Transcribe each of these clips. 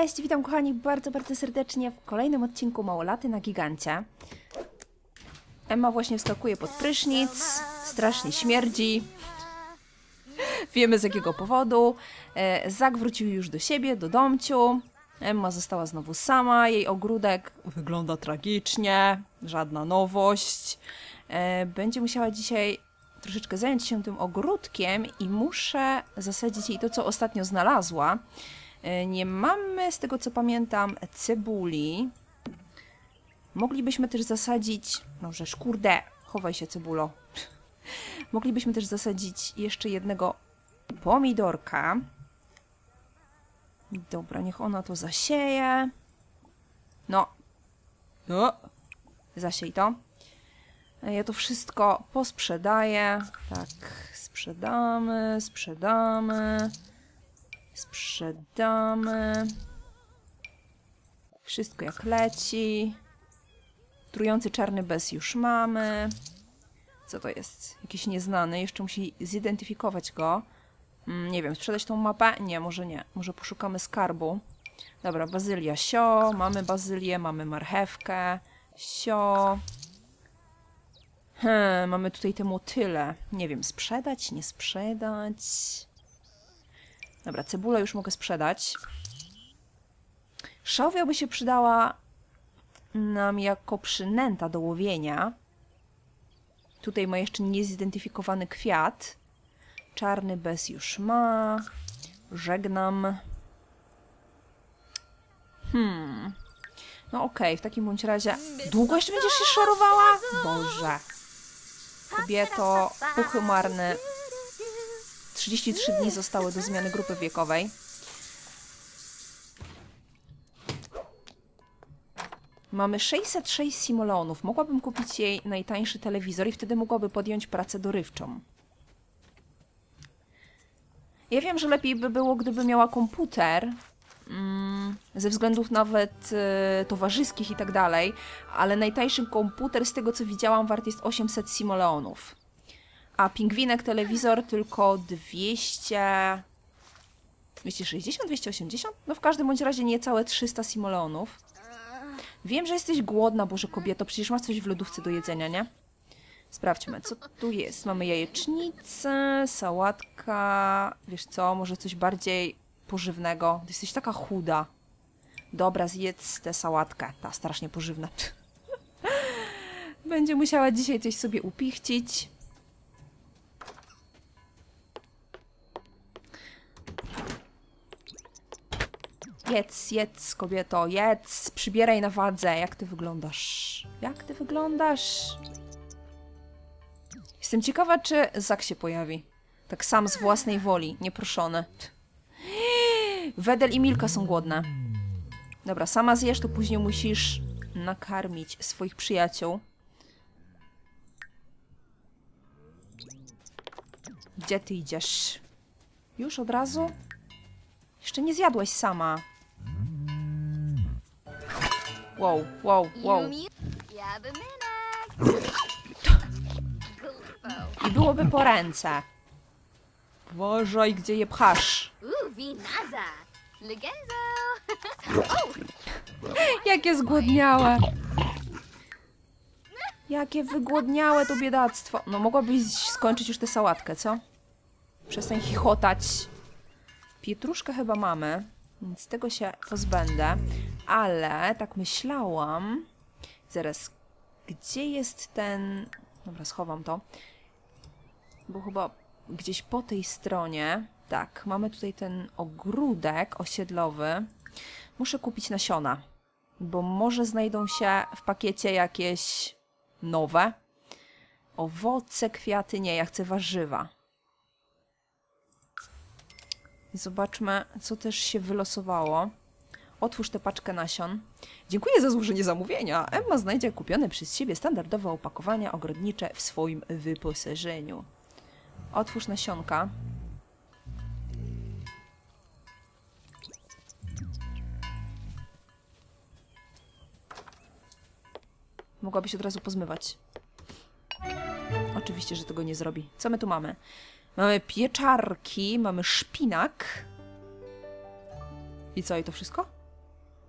Cześć, witam kochani bardzo, bardzo serdecznie w kolejnym odcinku Małolaty na Gigancie. Emma właśnie wskakuje pod prysznic, strasznie śmierdzi. Wiemy z jakiego powodu. E, Zak wrócił już do siebie, do domciu. Emma została znowu sama, jej ogródek wygląda tragicznie, żadna nowość. E, Będzie musiała dzisiaj troszeczkę zająć się tym ogródkiem i muszę zasadzić jej to, co ostatnio znalazła. E, Nie mamy, z tego co pamiętam, cebuli. Moglibyśmy też zasadzić, no żeż kurde, chowaj się cebulo. Moglibyśmy też zasadzić jeszcze jednego pomidorka. Dobra, niech ona to zasieje. No. No. Zasiej to. E, Ja to wszystko posprzedaję. Tak, sprzedamy, sprzedamy. Sprzedamy. Wszystko jak leci. Trujący czarny bez już mamy. Co to jest? Jakiś nieznany. Jeszcze musi zidentyfikować go. Mm, nie wiem, sprzedać tą mapę? Nie, może nie. Może poszukamy skarbu. Dobra, bazylia sio. Mamy bazylię, mamy marchewkę. Sio. Hmm, mamy tutaj te motyle. Nie wiem, sprzedać, nie sprzedać. Dobra, cebulę już mogę sprzedać. Szałwia by się przydała nam jako przynęta do łowienia. Tutaj ma jeszcze niezidentyfikowany kwiat. Czarny bez już ma. Żegnam. Hmm. No okej, w takim bądź razie... Długo jeszcze będziesz się szarowała? Boże. Kobieto, puchy marne. 33 dni zostały do zmiany grupy wiekowej. Mamy 606 simolonów. Mogłabym kupić jej najtańszy telewizor i wtedy mogłaby podjąć pracę dorywczą. Ja wiem, że lepiej by było, gdyby miała komputer, mm, ze względów nawet e, towarzyskich i tak dalej, ale najtańszy komputer z tego co widziałam wart jest 800 simoleonów. A pingwinek telewizor tylko 200... 260, 280? No w każdym bądź razie niecałe 300 simoleonów. Wiem, że jesteś głodna, Boże kobieto, przecież masz coś w lodówce do jedzenia, nie? Sprawdźmy, co tu jest. Mamy jajecznicę, sałatka, wiesz co, może coś bardziej pożywnego. Jesteś taka chuda. Dobra, zjedz tę sałatkę, ta strasznie pożywna. Będzie musiała dzisiaj coś sobie upichcić. Jedz, jedz, kobieto, jedz, przybieraj na wadze. Jak ty wyglądasz? Jak ty wyglądasz? Jestem ciekawa, czy Zak się pojawi. Tak sam z własnej woli, nieproszony. Wedel i Milka są głodne. Dobra, sama zjesz, to później musisz nakarmić swoich przyjaciół. Gdzie ty idziesz? Już od razu? Jeszcze nie zjadłaś sama. Wow, wow, wow. I byłoby po ręce. Uważaj, gdzie je pchasz. Legenzo. Jakie zgłodniałe. Jakie wygłodniałe to biedactwo. No mogłabyś skończyć już tę sałatkę, co? Przestań chichotać. Pietruszkę chyba mamy, więc tego się pozbędę. Ale tak myślałam... Zaraz, gdzie jest ten... Dobra, schowam to. Bo chyba gdzieś po tej stronie... Tak, mamy tutaj ten ogródek osiedlowy. Muszę kupić nasiona, bo może znajdą się w pakiecie jakieś nowe. Owoce, kwiaty, nie, ja chcę warzywa. Zobaczmy, co też się wylosowało. Otwórz tę paczkę nasion. Dziękuję za złożenie zamówienia. Emma znajdzie kupione przez siebie standardowe opakowania ogrodnicze w swoim wyposażeniu. Otwórz nasionka. Mogłabyś od razu pozmywać. Oczywiście, że tego nie zrobi. Co my tu mamy? Mamy pieczarki, mamy szpinak. I co, i to wszystko?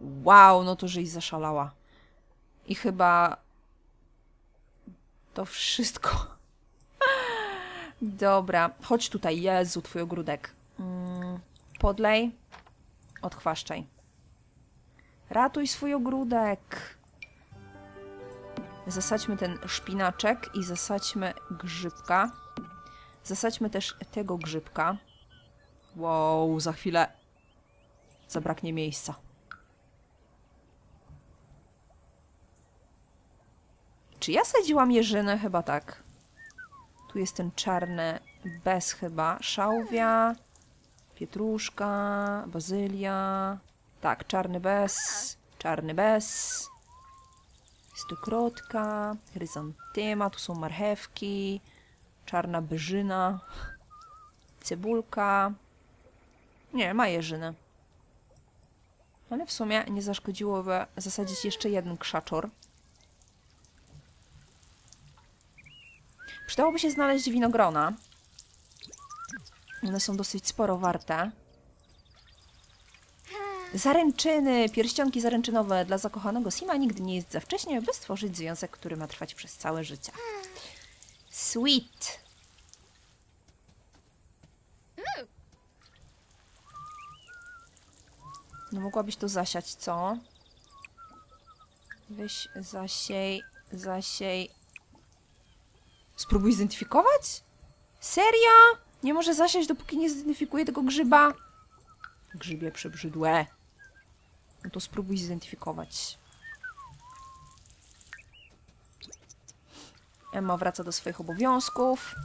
Wow, no to żeś zaszalała. I chyba to wszystko. Dobra, chodź tutaj, Jezu, twój ogródek. Mm, podlej, odchwaszczaj. Ratuj swój ogródek. Zasadźmy ten szpinaczek i zasadźmy grzybka. Zasadźmy też tego grzybka. Wow, za chwilę zabraknie miejsca. Czy ja sadziłam jeżynę? Chyba tak. Tu jest ten czarny bez chyba. Szałwia, pietruszka, bazylia. Tak, czarny bez, czarny bez. Stokrotka, chryzantyma, tu są marchewki, czarna byżyna, cebulka. Nie, ma jeżynę. Ale w sumie nie zaszkodziłoby zasadzić jeszcze jeden krzaczor. Przydałoby się znaleźć winogrona. One są dosyć sporo warte. Zaręczyny, pierścionki zaręczynowe dla zakochanego Sima nigdy nie jest za wcześnie, by stworzyć związek, który ma trwać przez całe życie. Sweet. No mogłabyś to zasiać, co? Weź zasiej, zasiej. Spróbuj zidentyfikować? Serio? Nie może zasiać, dopóki nie zidentyfikuje tego grzyba? Grzybie przebrzydłe. No to spróbuj zidentyfikować. Emma wraca do swoich obowiązków.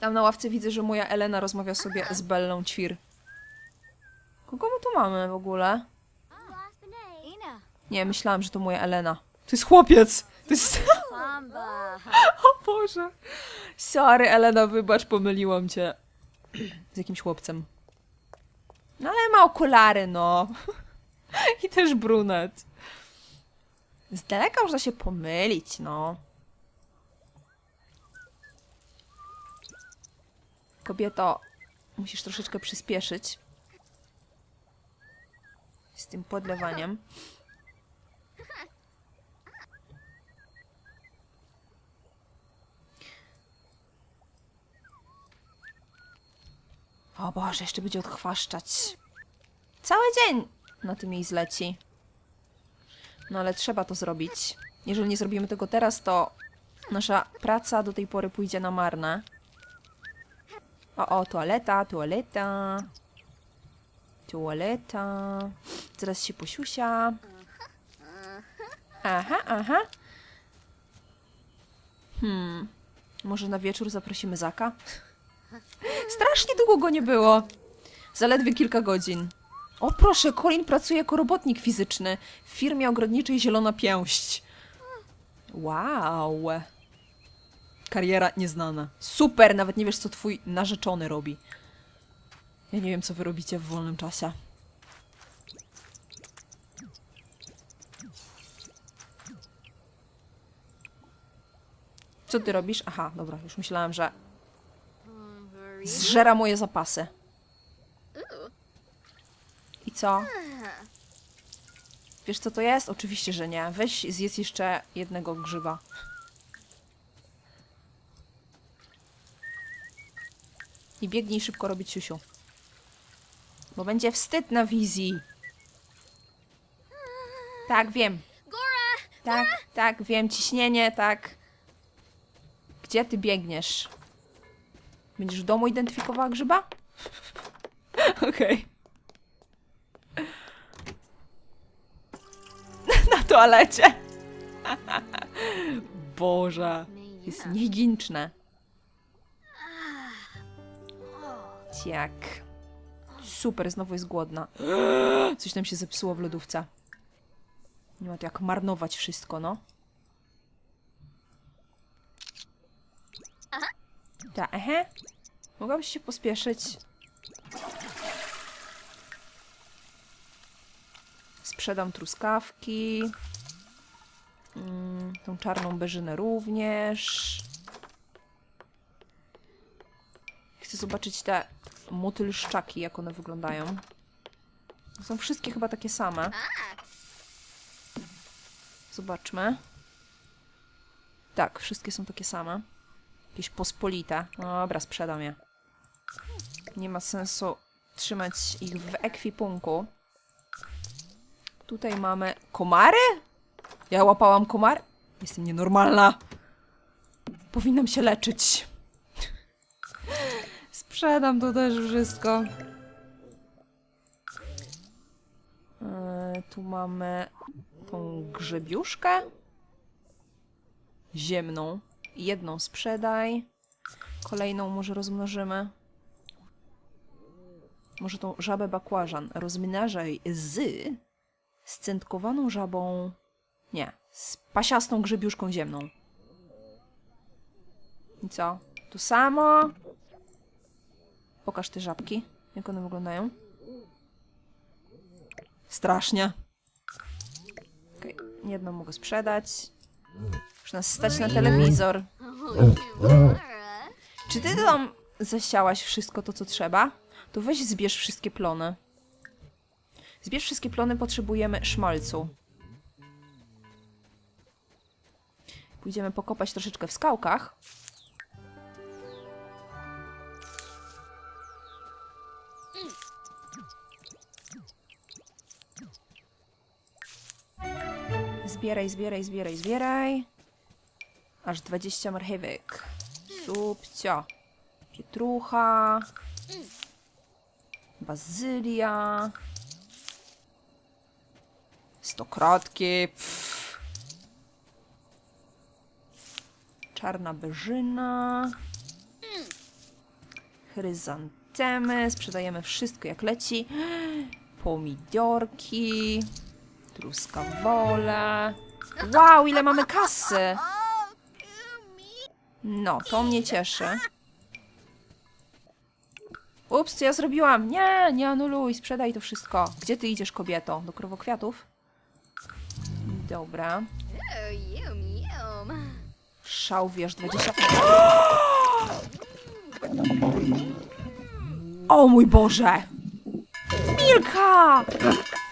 Tam na ławce widzę, że moja Elena rozmawia sobie z Bellą Ćwir. Kogo my tu mamy w ogóle? Nie, myślałam, że to moja Elena. To jest chłopiec! To jest... O Boże! Sorry, Elena, wybacz, pomyliłam cię. Z jakimś chłopcem. No ale ma okulary, no. I też brunet. Z daleka można się pomylić, no. Kobieto, musisz troszeczkę przyspieszyć. Z tym podlewaniem. O Boże, jeszcze będzie odchwaszczać. Cały dzień na tym jej zleci. No ale trzeba to zrobić. Jeżeli nie zrobimy tego teraz, to nasza praca do tej pory pójdzie na marne. O, o, toaleta, toaleta. Toaleta. Zaraz się posiusia. Aha, aha. Hmm. Może na wieczór zaprosimy Zaka? Strasznie długo go nie było. Zaledwie kilka godzin. O proszę, Colin pracuje jako robotnik fizyczny w firmie ogrodniczej Zielona Pięść. Wow. Kariera nieznana. Super, nawet nie wiesz, co twój narzeczony robi. Ja nie wiem, co wy robicie w wolnym czasie. Co ty robisz? Aha, dobra, już myślałam, że zżera moje zapasy. I co? Wiesz, co to jest? Oczywiście, że nie. Weź zjedz jeszcze jednego grzyba. I biegnij szybko robić siusiu. Bo będzie wstyd na wizji. Tak, wiem. Tak, tak, wiem. Ciśnienie, tak. Gdzie ty biegniesz? Będziesz w domu identyfikowała grzyba? Okej. Na toalecie. Boże. Jest niehigieniczne. Ciak. Super, znowu jest głodna. Coś tam się zepsuło w lodówce. Nie ma to jak marnować wszystko, no. Tak, aha. Mogłabyś się pospieszyć. Sprzedam truskawki. Mm, tą czarną beżynę również. Chcę zobaczyć te motylszczaki, jak one wyglądają. Są wszystkie chyba takie same. Zobaczmy. Tak, wszystkie są takie same. Jakieś pospolite. No dobra, sprzedam je. Nie ma sensu trzymać ich w ekwipunku. Tutaj mamy komary? Ja łapałam komar? Jestem nienormalna. Powinnam się leczyć. Sprzedam to też wszystko. Yy, tu mamy tą grzebiuszkę ziemną. Jedną sprzedaj. Kolejną może rozmnożymy. Może tą żabę bakłażan rozmnażaj z scentkowaną żabą. Nie, z pasiastą grzebiuszką ziemną. I co? Tu samo? Pokaż te żabki. Jak one wyglądają? Strasznie. Okej, jedną mogę sprzedać. Już nas stać na telewizor. Czy ty tam zasiałaś wszystko to, co trzeba? To weź zbierz wszystkie plony. Zbierz wszystkie plony, potrzebujemy szmalcu. Pójdziemy pokopać troszeczkę w skałkach. Zbieraj, zbieraj, zbieraj, zbieraj. Aż 20 marchewek. Subcio. Pietrucha. Bazylia. Stokrotki. Pff. Czarna beżyna. Chryzantemy. Sprzedajemy wszystko jak leci. Pomidorki. Truskawole. Wow, ile mamy kasy! No, to mnie cieszy. Ups, co ja zrobiłam? Nie, nie anuluj, sprzedaj to wszystko. Gdzie ty idziesz, kobieto? Do krowokwiatów? Dobra. Yum. Szałwierz 20. O mój Boże! Milka!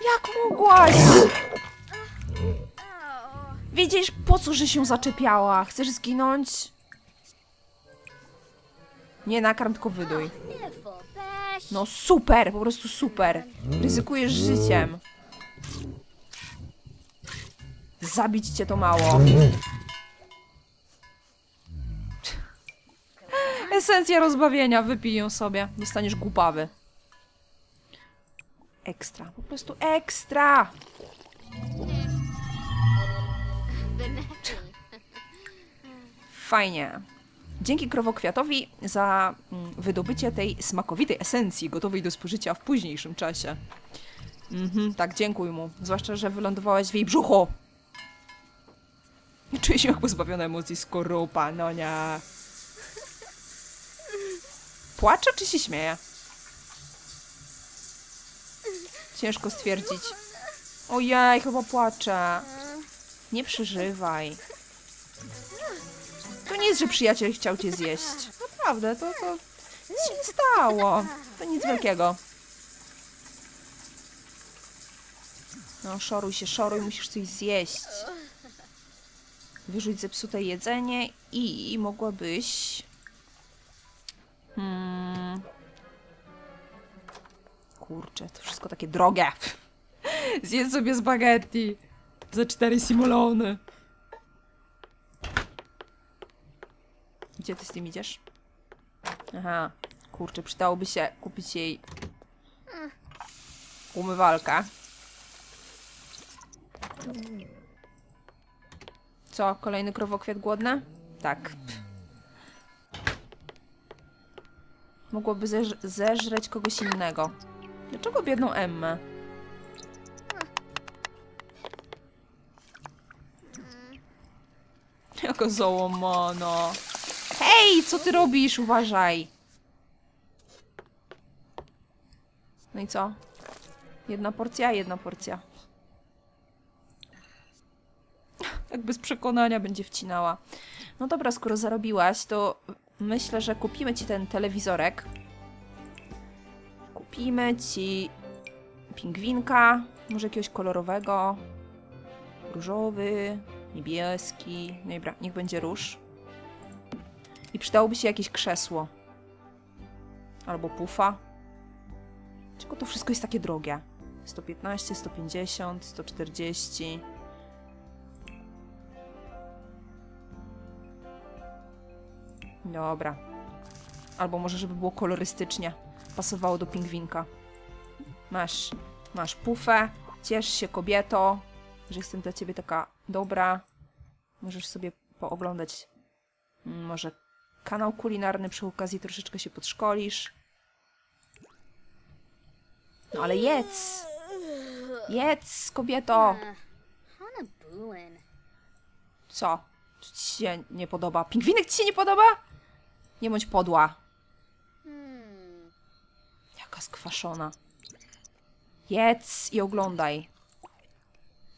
Jak mogłaś? Wiedziesz, po co, że się zaczepiała? Chcesz zginąć? Nie nakarm, tylko wyduj. No super, po prostu super. Ryzykujesz życiem. Zabić cię to mało. Esencja rozbawienia, wypij ją sobie. Dostaniesz głupawy. Ekstra, po prostu ekstra. Fajnie. Dzięki krowokwiatowi za mm, wydobycie tej smakowitej esencji gotowej do spożycia w późniejszym czasie. Mhm, tak, dziękuj mu. Zwłaszcza, że wylądowałaś w jej brzuchu. Czuję się jak pozbawiona emocji skorupa, no nie. Płacze czy się śmieje? Ciężko stwierdzić. Ojej, chyba płacze. Nie przeżywaj. Jest, że przyjaciel chciał cię zjeść. Naprawdę, to, to nic się nie stało. To nic wielkiego. No, szoruj się, szoruj, musisz coś zjeść. Wyrzuć zepsute jedzenie i mogłabyś... Hmm... Kurczę, to wszystko takie drogie. Zjedz sobie spaghetti za cztery simulony. Gdzie ty z tym idziesz? Aha, kurczę, przydałoby się kupić jej umywalkę. Co, kolejny krowokwiat głodny? Tak. Mogłoby zeż zeżreć kogoś innego. Dlaczego biedną Emmę? Jaka załamana. Hej, co ty robisz? Uważaj. No i co? Jedna porcja, jedna porcja. Jak bez przekonania będzie wcinała. No dobra, skoro zarobiłaś, to myślę, że kupimy ci ten telewizorek. Kupimy ci pingwinka, może jakiegoś kolorowego. Różowy, niebieski. Dobra, niech będzie róż. I przydałoby się jakieś krzesło. Albo pufa. Czego to wszystko jest takie drogie? 115, 150, 140. Dobra. Albo może, żeby było kolorystycznie. Pasowało do pingwinka. Masz, masz pufę. Ciesz się, kobieto, że jestem dla ciebie taka dobra. Możesz sobie pooglądać mm, może kanał kulinarny przy okazji troszeczkę się podszkolisz. No ale jedz! Jedz, kobieto! Co? Co ci się nie podoba? Pingwinek ci się nie podoba? Nie bądź podła. Hmm. Jaka skwaszona. Jedz i oglądaj.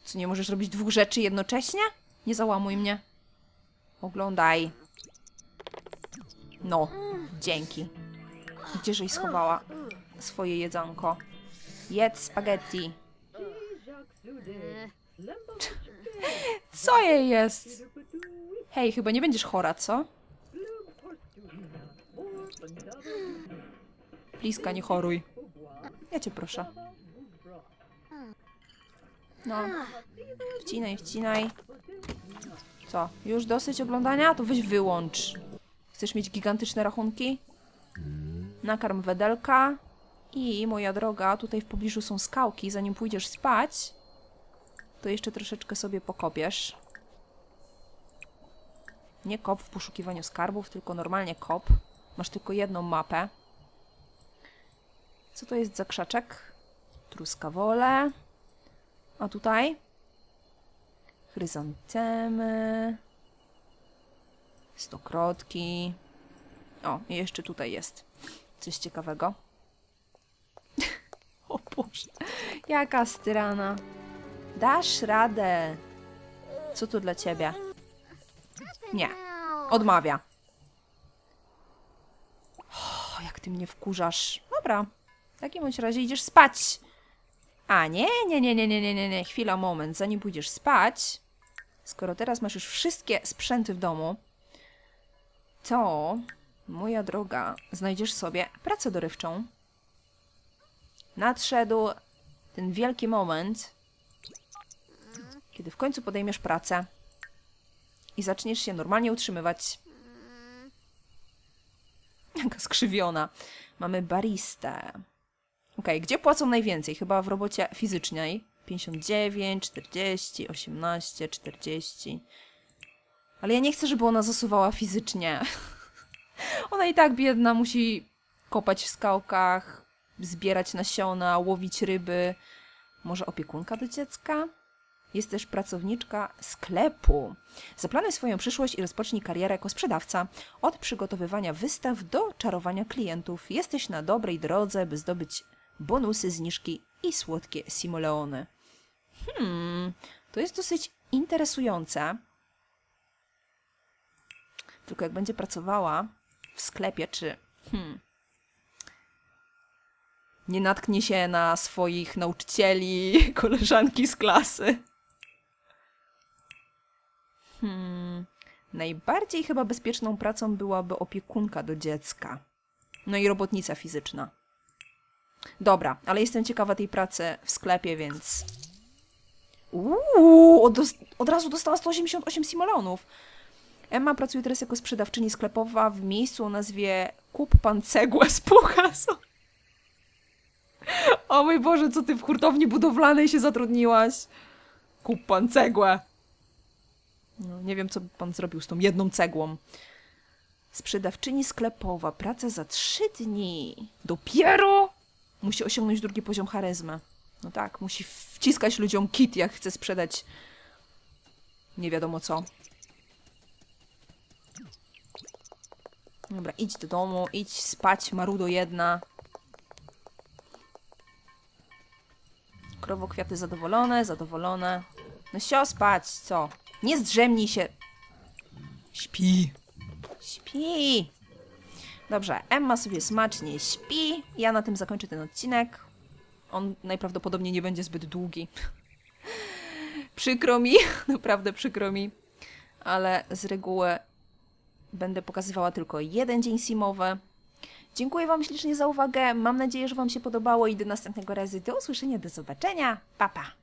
Co, nie możesz robić dwóch rzeczy jednocześnie? Nie załamuj mnie. Oglądaj. No, dzięki. Gdzieżeś schowała swoje jedzonko? Jedz spaghetti. Co jej jest? Hej, chyba nie będziesz chora, co? Bliska, nie choruj. Ja cię proszę. No. Wcinaj, wcinaj. Co? Już dosyć oglądania? To weź wyłącz. Chcesz mieć gigantyczne rachunki? Nakarm wedelka. I moja droga, tutaj w pobliżu są skałki. Zanim pójdziesz spać, to jeszcze troszeczkę sobie pokopiesz. Nie kop w poszukiwaniu skarbów, tylko normalnie kop. Masz tylko jedną mapę. Co to jest za krzaczek? Truskawole. A tutaj? Chryzantemy. Stokrotki. O, jeszcze tutaj jest coś ciekawego. o Boże, jaka styrana. Dasz radę. Co to dla ciebie? Nie, odmawia. Jak ty mnie wkurzasz. Dobra, w takim bądź razie idziesz spać. A nie, nie, nie, nie, nie, nie, nie, nie. Chwila, moment. Zanim pójdziesz spać, skoro teraz masz już wszystkie sprzęty w domu, to, moja droga, znajdziesz sobie pracę dorywczą. Nadszedł ten wielki moment, kiedy w końcu podejmiesz pracę i zaczniesz się normalnie utrzymywać. Jaka skrzywiona. Mamy baristę. Okej, gdzie płacą najwięcej? Chyba w robocie fizycznej. 59, 40, 18, 40. Ale ja nie chcę, żeby ona zasuwała fizycznie. Ona i tak biedna musi kopać w skałkach, zbierać nasiona, łowić ryby. Może opiekunka do dziecka? Jest też pracowniczka sklepu. Zaplanuj swoją przyszłość i rozpocznij karierę jako sprzedawca. Od przygotowywania wystaw do czarowania klientów jesteś na dobrej drodze, by zdobyć bonusy, zniżki i słodkie simoleony. Hmm, to jest dosyć interesujące. Tylko jak będzie pracowała w sklepie, czy hmm, nie natknie się na swoich nauczycieli, koleżanki z klasy. Hmm. Najbardziej chyba bezpieczną pracą byłaby opiekunka do dziecka. No i robotnica fizyczna. Dobra, ale jestem ciekawa tej pracy w sklepie, więc. Uuu, od, od razu dostała 188 simolonów. Emma pracuje teraz jako sprzedawczyni sklepowa w miejscu o nazwie Kup Pan Cegłę z Puchasu. O mój Boże, co ty w hurtowni budowlanej się zatrudniłaś? Kup Pan Cegłę. No, nie wiem, co pan zrobił z tą jedną cegłą. Sprzedawczyni sklepowa, praca za trzy dni. Dopiero musi osiągnąć drugi poziom charyzmy. No tak, musi wciskać ludziom kit, jak chce sprzedać nie wiadomo co. Dobra, idź do domu, idź spać, marudo jedna. Krowokwiaty zadowolone, zadowolone. No sio spać, co? Nie zdrzemnij się. Śpi. Śpi. Dobrze, Emma sobie smacznie śpi. Ja na tym zakończę ten odcinek. on najprawdopodobniej nie będzie zbyt długi. przykro mi, naprawdę przykro mi, ale z reguły będę pokazywała tylko jeden dzień simowy. Dziękuję Wam ślicznie za uwagę. Mam nadzieję, że Wam się podobało i do następnego razu. Do usłyszenia, do zobaczenia. Pa, pa.